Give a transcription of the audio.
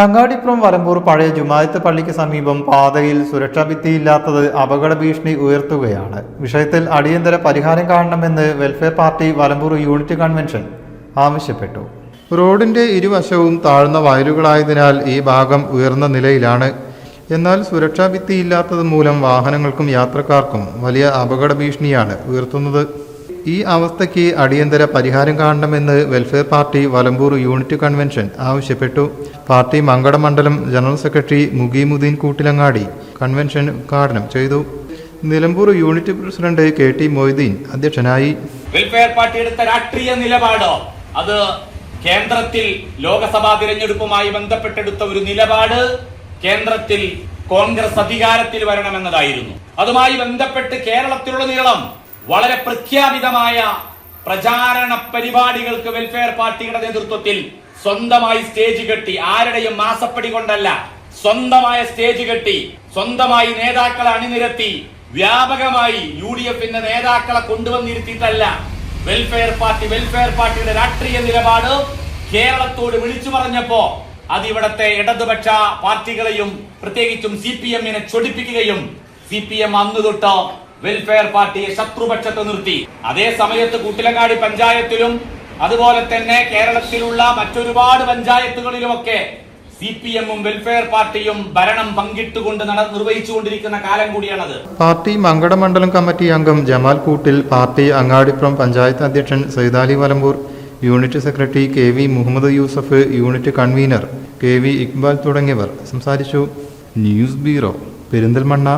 അങ്ങാടിപ്പുറം വലമ്പൂർ പഴയ ജുമായത്ത് പള്ളിക്ക് സമീപം പാതയിൽ സുരക്ഷാ ഭിത്തിയില്ലാത്തത് അപകട ഭീഷണി ഉയർത്തുകയാണ്. വിഷയത്തിൽ അടിയന്തര പരിഹാരം കാണണമെന്ന് welfare party Valambur unit convention ആവശ്യപ്പെട്ടു. റോഡിന്റെ ഇരുവശവും താഴ്ന്ന വയലുകളായതിനാൽ ഈ ഭാഗം ഉയർന്ന നിലയിലാണ്. എന്നാൽ സുരക്ഷാ ഭിത്തിയില്ലാത്തത് മൂലം വാഹനങ്ങൾക്കും യാത്രക്കാർക്കും വലിയ അപകട ഭീഷണിയാണ് ഉയർത്തുന്നത്. ഈ അവസ്ഥയ്ക്ക് അടിയന്തര പരിഹാരം കാണണമെന്ന് welfare party Valambur unit convention ആവശ്യപ്പെട്ടു. Party മങ്കടമണ്ഡലം general secretary Mugeemuddin Koottilangadi convention ഉദ്ഘാടനം ചെയ്തു. Nilambur unit president K T Moideen അധ്യക്ഷനായി. വെൽഫെയർ പാർട്ടി രാഷ്ട്രീയ നിലപാട് അത് കേന്ദ്രത്തിൽ ലോകസഭാ തിരഞ്ഞെടുപ്പുമായി ബന്ധപ്പെട്ടെടുത്ത ഒരു നിലപാട് കേന്ദ്രത്തിൽ കോൺഗ്രസ് അധികാരത്തിൽ വരണമെന്നതായിരുന്നു. അതുമായി ബന്ധപ്പെട്ട് കേരളത്തിലുള്ള കേരളത്തിലുടനീളം വളരെ പ്രഖ്യാപിതമായ പ്രചാരണ പരിപാടികൾക്ക് വെൽഫെയർ പാർട്ടിയുടെ നേതൃത്വത്തിൽ സ്വന്തമായി സ്റ്റേജ് കെട്ടി. ആരുടെയും മാസപ്പടി കൊണ്ടല്ല. സ്വന്തമായ സ്റ്റേജ് കെട്ടി. സ്വന്തമായി നേതാക്കളെ അണിനിരത്തി. വ്യാപകമായി യു ഡി എഫിന്റെ നേതാക്കളെ കൊണ്ടുവന്നിരുത്തിയിട്ടല്ല. വെൽഫെയർ പാർട്ടി വെൽഫെയർ പാർട്ടിയുടെ രാഷ്ട്രീയ നിലപാട് കേരളത്തോട് വിളിച്ചു പറഞ്ഞപ്പോ അത് ഇവിടത്തെ ഇടതുപക്ഷ പാർട്ടികളെയും പ്രത്യേകിച്ചും സി പി എമ്മിനെ ചൊടിപ്പിക്കുകയും സി പി എം അന്ന് തൊട്ട് വെൽഫെയർ പാർട്ടിയെ ശത്രുപക്ഷത്ത് നിർത്തി. അതേ സമയത്ത് കൂട്ടിലങ്ങാടി പഞ്ചായത്തിലും അതുപോലെ തന്നെ കേരളത്തിലുള്ള മറ്റൊരുപാട് പഞ്ചായത്തുകളിലുമൊക്കെ സി പി എമ്മും വെൽഫെയർ പാർട്ടിയും ഭരണം പങ്കിട്ടുകൊണ്ട് നിർവഹിച്ചുകൊണ്ടിരിക്കുന്ന കാലം കൂടിയാണത്. പാർട്ടി മങ്കടമണ്ഡലം കമ്മിറ്റി അംഗം ജമാൽ കൂട്ടിൽ പാർട്ടി അങ്ങാടിപ്പുറം പഞ്ചായത്ത് അധ്യക്ഷൻ Saidali Valambur unit secretary K V Muhammad Yusuf unit convener K V Iqbal തുടങ്ങിയവർ സംസാരിച്ചു. News bureau Perinthalmanna.